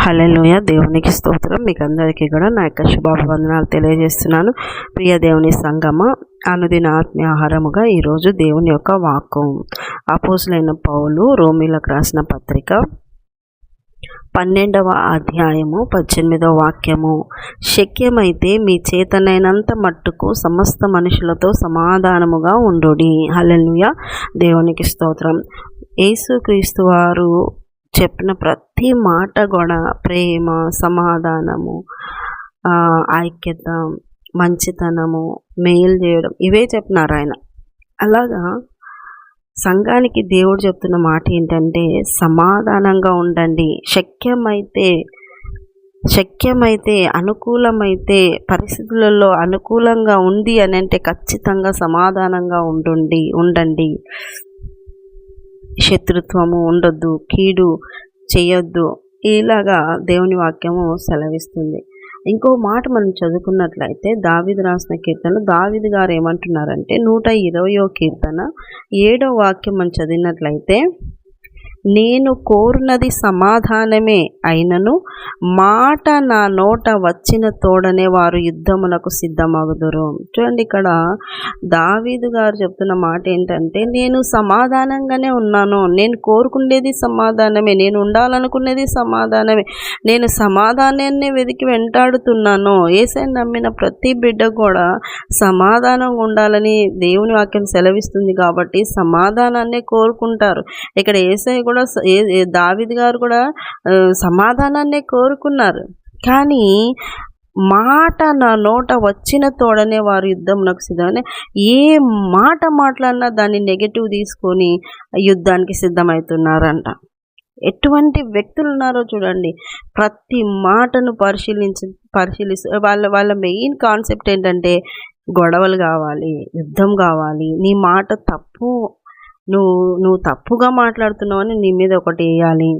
హల్లెలూయ. దేవునికి స్తోత్రం. మీకు అందరికీ కూడా నా యొక్క శుభాభివందనాలు తెలియజేస్తున్నాను. ప్రియ దేవుని సంగమ అనుదిన ఆత్మీయ ఆహారముగా ఈరోజు దేవుని యొక్క వాక్యం అపోజులైన పౌలు రోమిలకు రాసిన పత్రిక పన్నెండవ అధ్యాయము పద్దెనిమిదవ వాక్యము. శక్యమైతే మీ చేతనైనంత మట్టుకు సమస్త మనుషులతో సమాధానముగా ఉండు హల్లెలూయ. దేవునికి స్తోత్రం. యేసుక్రీస్తు వారు చెప్పిన ప్రతి మాట కూడా ప్రేమ సమాధానము ఐక్యత మంచితనము మేలు చేయడం ఇవే చెప్పినారు ఆయన. అలాగా సంఘానికి దేవుడు చెప్తున్న మాట ఏంటంటే సమాధానంగా ఉండండి. శక్యమైతే శక్యమైతే అనుకూలమైతే పరిస్థితులలో అనుకూలంగా ఉంది అని అంటే ఖచ్చితంగా సమాధానంగా ఉండండి ఉండండి. శత్రుత్వము ఉండొద్దు కీడు చేయొద్దు. ఇలాగా దేవుని వాక్యము సెలవిస్తుంది. ఇంకో మాట మనం చదువుకున్నట్లయితే దావిది రాసిన కీర్తనలు దావిది గారు ఏమంటున్నారంటే నూట ఇరవయో కీర్తన ఏడో వాక్యం మనం చదివినట్లయితే నేను కోరునది సమాధానమే అయినను మాట నా నోట వచ్చిన తోడనే వారు యుద్ధమునకు సిద్ధమగుదురు. చూడండి ఇక్కడ దావీదు గారు చెప్తున్న మాట ఏంటంటే నేను సమాధానంగానే ఉన్నాను. నేను కోరుకునేది సమాధానమే. నేను ఉండాలనుకునేది సమాధానమే. నేను సమాధానాన్ని వెతికి వెంటాడుతున్నాను. ఏసై నమ్మిన ప్రతి బిడ్డ కూడా సమాధానం ఉండాలని దేవుని వాక్యం సెలవిస్తుంది కాబట్టి సమాధానాన్నే కోరుకుంటారు. ఇక్కడ ఏసై కూడా కూడా దావిద్ గారు కూడా సమాధానాన్నే కోరుకున్నారు. కానీ మాట నా నోట వచ్చిన తోడనే వారు యుద్ధం నాకు సిద్ధమని ఏ మాట మాట్లాడినా దాన్ని నెగటివ్ తీసుకొని యుద్ధానికి సిద్ధమవుతున్నారంట. ఎటువంటి వ్యక్తులు ఉన్నారో చూడండి. ప్రతి మాటను పరిశీలించి పరిశీలిస్తూ వాళ్ళ వాళ్ళ మెయిన్ కాన్సెప్ట్ ఏంటంటే గొడవలు కావాలి యుద్ధం కావాలి నీ మాట తప్పు నువ్వు నువ్వు తప్పుగా మాట్లాడుతున్నావని నీ మీద ఒకటి వేయాలి.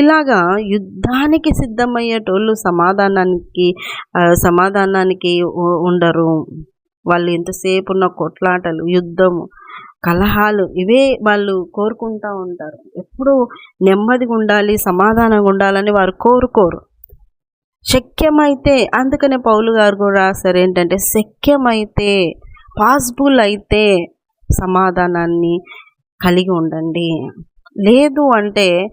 ఇలాగా యుద్ధానికి సిద్ధమయ్యేటోళ్ళు సమాధానానికి సమాధానానికి ఉండరు. వాళ్ళు ఎంతసేపు ఉన్న కొట్లాటలు యుద్ధము కలహాలు ఇవే వాళ్ళు కోరుకుంటూ ఉంటారు. ఎప్పుడు నెమ్మదిగా ఉండాలి సమాధానంగా ఉండాలని వారు కోరుకోరు. శక్యమైతే అందుకనే పౌలు గారు కూడా రాశారు ఏంటంటే శక్యమైతే పాసిబుల్ అయితే సమాధానాన్ని కలిగి ఉండండి. లేదు అంటే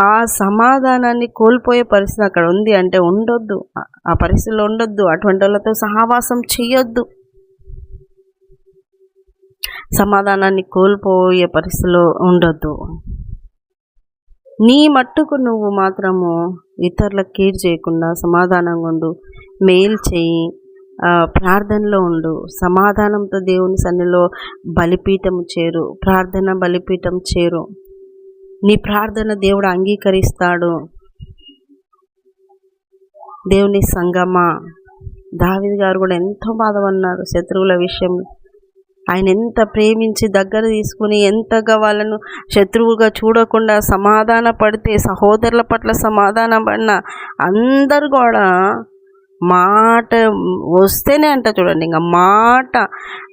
ఆ సమాధానాన్ని కోల్పోయే పరిస్థితి అక్కడ ఉంది అంటే ఉండొద్దు. ఆ- పరిస్థితిలో ఉండొద్దు. అటువంటి వాళ్ళతో సహవాసం చేయొద్దు సమాధానాన్ని కోల్పోయే పరిస్థితిలో ఉండొద్దు. నీ మట్టుకు నువ్వు మాత్రము ఇతరులకు కేర్ చేయకుండా సమాధానంగా ఉండు మెయిల్ చేయి. ప్రార్థనలో ఉండు. సమాధానంతో దేవుని సన్నిలో బలిపీఠం చేరు. ప్రార్థన బలిపీఠం చేరు. నీ ప్రార్థన దేవుడు అంగీకరిస్తాడు. దేవుని సంగమా. దావిద్ గారు కూడా ఎంతో బాధపడినారు శత్రువుల విషయంలో ఆయన ఎంత ప్రేమించి దగ్గర తీసుకుని ఎంతగా వాళ్ళను శత్రువుగా చూడకుండా సమాధాన పడితే సహోదరుల పట్ల సమాధాన పడిన అందరు కూడా మాట వస్తేనే అంట చూడండి ఇంకా మాట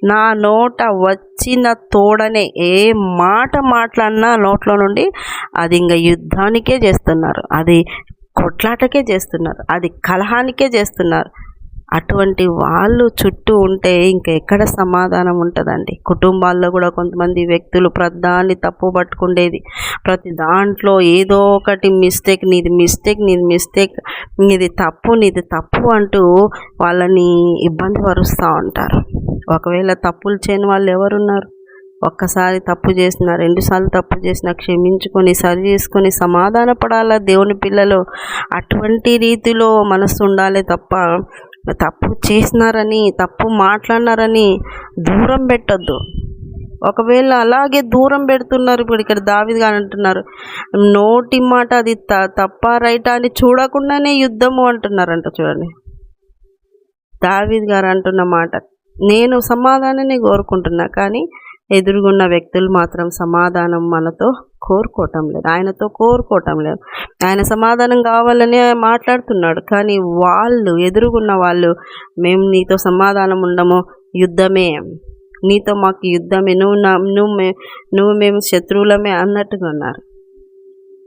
నా నోట వచ్చిన తోడనే ఏ మాట మాట్లాడినా నోట్లో నుండి అది ఇంకా యుద్ధానికే చేస్తున్నారు అది కొట్లాటకే చేస్తున్నారు అది కలహానికే చేస్తున్నారు. అటువంటి వాళ్ళు చుట్టూ ఉంటే ఇంకా ఎక్కడ సమాధానం ఉంటుందండి? కుటుంబాల్లో కూడా కొంతమంది వ్యక్తులు ప్రధాన్ని తప్పు పట్టుకుండేది. ప్రతి దాంట్లో ఏదో ఒకటి మిస్టేక్ నీది మిస్టేక్ నీది మిస్టేక్ నీది తప్పు నీది తప్పు అంటూ వాళ్ళని ఇబ్బంది పరుస్తూ ఉంటారు. ఒకవేళ తప్పులు చేయని వాళ్ళు ఎవరున్నారు? ఒక్కసారి తప్పు చేసిన రెండుసార్లు తప్పు చేసిన క్షమించుకొని సరి చేసుకొని సమాధాన పడాలా దేవుని పిల్లలు? అటువంటి రీతిలో మనసు ఉండాలి తప్ప తప్పు చేసినారని తప్పు మాట్లాడినారని దూరం పెట్టొద్దు. ఒకవేళ అలాగే దూరం పెడుతున్నారు ఇప్పుడు ఇక్కడ దావిది గారు అంటున్నారు నోటి మాట అది త తప్ప రైటా అని చూడకుండానే యుద్ధము అంటున్నారంట చూడండి. దావిద్ గారు అంటున్న మాట నేను సమాధానాన్ని కోరుకుంటున్నా కానీ ఎదురుగున్న వ్యక్తులు మాత్రం సమాధానం మనతో కోరుకోవటం లేదు. ఆయనతో కోరుకోవటం లేదు. ఆయన సమాధానం కావాలని మాట్లాడుతున్నాడు. కానీ వాళ్ళు ఎదురుగున్న వాళ్ళు మేము నీతో సమాధానం ఉండము యుద్ధమే. నీతో మాకు యుద్ధమే. నువ్వు నా నువ్వు మే నువ్వు మేము శత్రువులమే అన్నట్టుగా ఉన్నారు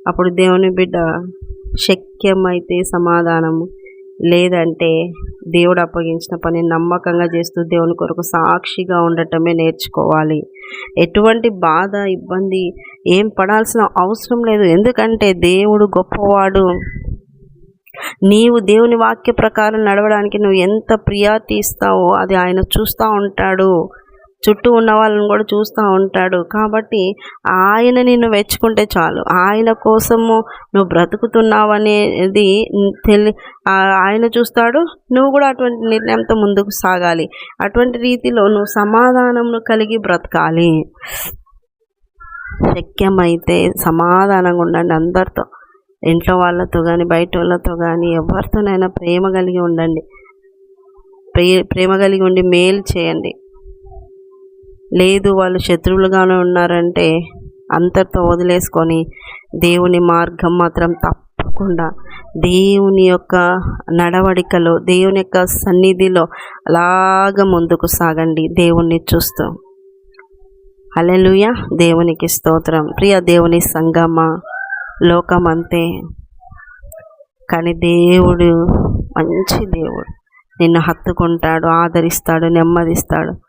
అప్పుడు దేవుని బిడ్డ శక్యమైతే సమాధానము లేదంటే దేవుడు అప్పగించిన పని నమ్మకంగా చేస్తూ దేవుని కొరకు సాక్షిగా ఉండటమే నేర్చుకోవాలి. ఎటువంటి బాధ ఇబ్బంది ఏం పడాల్సిన అవసరం లేదు. ఎందుకంటే దేవుడు గొప్పవాడు. నీవు దేవుని వాక్య ప్రకారం నడవడానికి నువ్వు ఎంత ప్రియాతి ఇస్తావో అది ఆయన చూస్తూ ఉంటాడు. చుట్టూ ఉన్న వాళ్ళని కూడా చూస్తూ ఉంటాడు. కాబట్టి ఆయన నిన్ను మెచ్చుకుంటే చాలు. ఆయన కోసము నువ్వు బ్రతుకుతున్నావు అనేది తెలి ఆయన చూస్తాడు. నువ్వు కూడా అటువంటి నిర్ణయంతో ముందుకు సాగాలి. అటువంటి రీతిలో నువ్వు సమాధానం కలిగి బ్రతకాలి. శక్యమైతే సమాధానంగా ఉండండి అందరితో. ఇంట్లో వాళ్ళతో కానీ బయట వాళ్ళతో కానీ ఎవరితోనైనా ప్రేమ కలిగి ఉండండి. ప్రే ప్రేమ కలిగి ఉండి మేలు చేయండి. లేదు వాళ్ళు శత్రువులుగానే ఉన్నారంటే అంతటితో వదిలేసుకొని దేవుని మార్గం మాత్రం తప్పకుండా దేవుని యొక్క నడవడికలో దేవుని యొక్క సన్నిధిలో అలాగ ముందుకు సాగండి. దేవుణ్ణి చూస్తూ. అలెలుయ దేవునికి స్తోత్రం. ప్రియ దేవుని సంగమ లోకం అంతే కానీ దేవుడు మంచి దేవుడు. నిన్ను హత్తుకుంటాడు ఆదరిస్తాడు నెమ్మదిస్తాడు.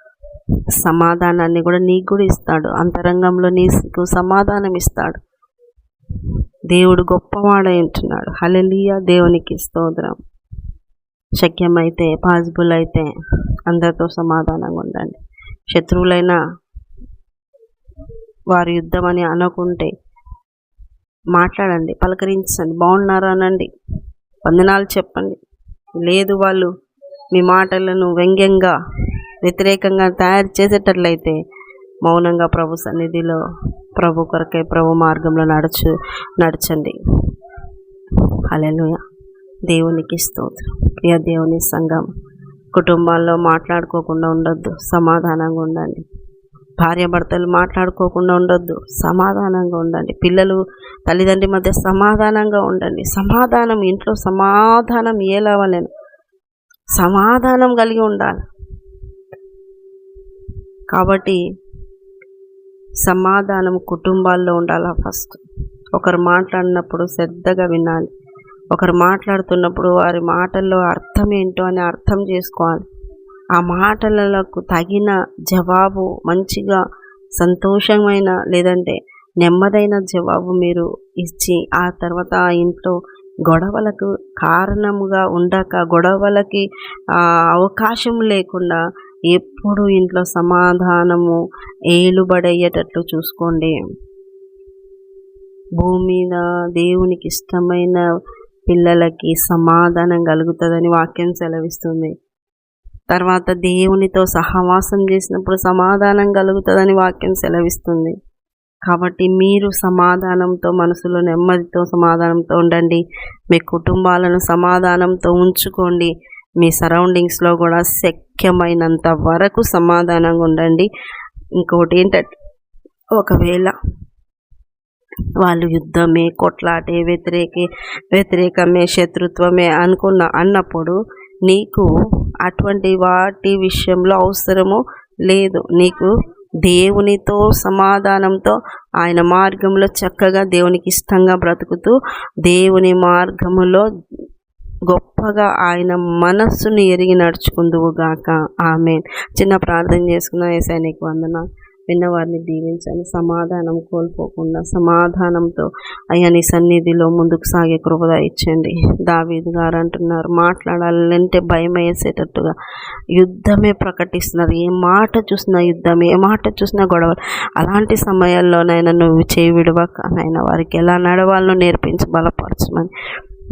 సమాధానాన్ని కూడా నీకు కూడా ఇస్తాడు. అంతరంగంలో నీకు సమాధానం ఇస్తాడు. దేవుడు గొప్పవాడై ఉంటున్నాడు. హలలియ దేవునికి స్తోత్రం. శక్యమైతే పాసిబుల్ అయితే అందరితో సమాధానంగా ఉండండి. శత్రువులైనా వారి యుద్ధం అని అనుకుంటే మాట్లాడండి పలకరించండి బాగున్నారా అనండి వందనాలు చెప్పండి. లేదు వాళ్ళు మీ మాటలను వ్యంగ్యంగా వ్యతిరేకంగా తయారు చేసేటట్లయితే మౌనంగా ప్రభు సన్నిధిలో ప్రభు కొరకే ప్రభు మార్గంలో నడుచు నడచండి. అలెలుయ దేవునికి స్తోత్రం. ప్రియ దేవుని సంఘం కుటుంబాల్లో మాట్లాడుకోకుండా ఉండొద్దు సమాధానంగా ఉండండి. భార్యాభర్తలు మాట్లాడుకోకుండా ఉండొద్దు సమాధానంగా ఉండండి. పిల్లలు తల్లిదండ్రి మధ్య సమాధానంగా ఉండండి. సమాధానం ఇంట్లో సమాధానం ఏలవలేను. సమాధానం కలిగి ఉండాలి. కాబట్టి సమాధానం కుటుంబాల్లో ఉండాలా ఫస్ట్. ఒకరు మాట్లాడినప్పుడు శ్రద్ధగా వినాలి. ఒకరు మాట్లాడుతున్నప్పుడు వారి మాటల్లో అర్థం ఏంటో అని అర్థం చేసుకోవాలి. ఆ మాటలకు తగిన జవాబు మంచిగా సంతోషమైన లేదంటే నెమ్మదైన జవాబు మీరు ఇచ్చి ఆ తర్వాత ఆ ఇంట్లో గొడవలకు కారణముగా ఉండక గొడవలకి అవకాశం లేకుండా ఎప్పుడు ఇంట్లో సమాధానము ఏలుబడయ్యేటట్లు చూసుకోండి. భూమి మీద దేవునికి ఇష్టమైన పిల్లలకి సమాధానం కలుగుతుందని వాక్యం సెలవిస్తుంది. తర్వాత దేవునితో సహవాసం చేసినప్పుడు సమాధానం కలుగుతుందని వాక్యం సెలవిస్తుంది. కాబట్టి మీరు సమాధానంతో మనసులో నెమ్మదితో సమాధానంతో ఉండండి. మీ కుటుంబాలను సమాధానంతో ఉంచుకోండి. మీ సరౌండింగ్స్లో కూడా శక్తి సాధ్యమైనంత వరకు సమాధానంగా ఉండండి. ఇంకోటి ఏంటంటే ఒకవేళ వాళ్ళు యుద్ధమే కొట్లాటే వ్యతిరేకే వ్యతిరేకమే శత్రుత్వమే అనుకున్న అన్నప్పుడు నీకు అటువంటి వాటి విషయంలో అవసరము లేదు నీకు దేవునితో సమాధానంతో ఆయన మార్గంలో చక్కగా దేవునికి ఇష్టంగా బ్రతుకుతూ దేవుని మార్గములో గొప్పగా ఆయన మనస్సును ఎరిగి నడుచుకుందువుగాక ఆమె చిన్న ప్రార్థన చేసుకున్న ఏసై నీకు వందన విన్నవారిని దీవించండి. సమాధానం కోల్పోకుండా సమాధానంతో అయ్యా నీ సన్నిధిలో ముందుకు సాగే కృపద ఇచ్చండి దావీదు గారు అంటున్నారు మాట్లాడాలంటే భయం వేసేటట్టుగా. యుద్ధమే ప్రకటిస్తున్నారు. ఏ మాట చూసినా యుద్ధం ఏ మాట చూసినా గొడవ. అలాంటి సమయాల్లోనైనా నువ్వు చేయి విడవక నైనా వారికి ఎలా నడవాలో నేర్పించి బలపరచమని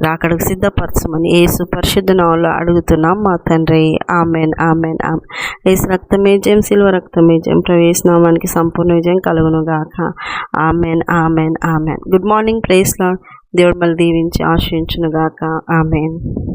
రాకడకు సిద్ధపరచమని ఏసు పరిశుద్ధ నావలో అడుగుతున్నాం. మా తండ్రి ఆమెన్ ఆమెన్ ఆమె ఏసు రక్తమే జయం సిల్వ రక్తమే జయం. ప్రవేశనామానికి సంపూర్ణ విజయం కలుగును గాక. Amen amen amen. Good morning ప్లేస్లో దేవుడు మళ్ళీ దీవించి ఆశ్రయించునుగాక ఆమెన్.